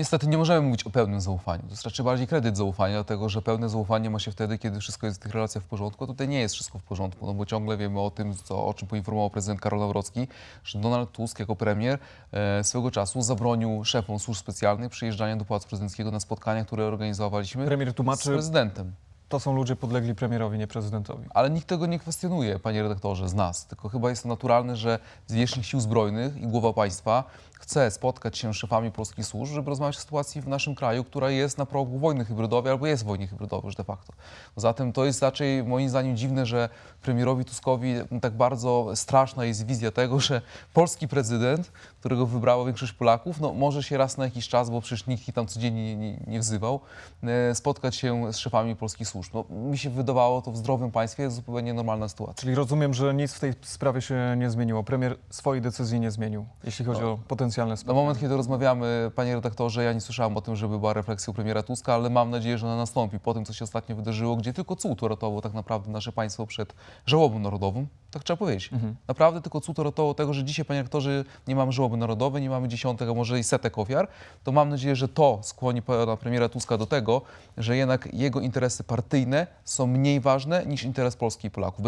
Niestety nie możemy mówić o pełnym zaufaniu. To jest raczej bardziej kredyt zaufania, dlatego że pełne zaufanie ma się wtedy, kiedy wszystko jest w tych relacjach w porządku. A tutaj nie jest wszystko w porządku, no bo ciągle wiemy o tym, co, o czym poinformował prezydent Karol Nawrocki, że Donald Tusk jako premier e, swego czasu zabronił szefom służb specjalnych przyjeżdżania do Pałacu Prezydenckiego na spotkania, które organizowaliśmy Premier z tłumaczy, prezydentem. To są ludzie podlegli premierowi, nie prezydentowi. Ale nikt tego nie kwestionuje, panie redaktorze, z nas. Tylko chyba jest to naturalne, że zwierzchnik sił zbrojnych i głowa państwa chce spotkać się z szefami polskich służb, żeby rozmawiać o sytuacji w naszym kraju, która jest na progu wojny hybrydowej albo jest w wojnie hybrydowej już de facto. Zatem to jest raczej moim zdaniem dziwne, że premierowi Tuskowi tak bardzo straszna jest wizja tego, że polski prezydent, którego wybrała większość Polaków, no może się raz na jakiś czas, bo przecież nikt ich tam codziennie nie, nie, nie wzywał, e, spotkać się z szefami polskich służb. No, mi się wydawało to w zdrowym państwie jest zupełnie normalna sytuacja. Czyli rozumiem, że nic w tej sprawie się nie zmieniło. Premier swojej decyzji nie zmienił, jeśli chodzi o potencjalne Na spotkanie. moment, kiedy rozmawiamy, panie redaktorze, ja nie słyszałem o tym, żeby była refleksja u premiera Tuska, ale mam nadzieję, że ona nastąpi po tym, co się ostatnio wydarzyło, gdzie tylko cud uratował tak naprawdę nasze państwo przed żałobą narodową. Tak trzeba powiedzieć. Naprawdę tylko cud uratował tego, że dzisiaj, panie redaktorze, nie mamy żałoby narodowej, nie mamy dziesiątek, a może i setek ofiar. To mam nadzieję, że to skłoni pana premiera Tuska do tego, że jednak jego interesy partyjne są mniej ważne niż interes Polski i Polaków.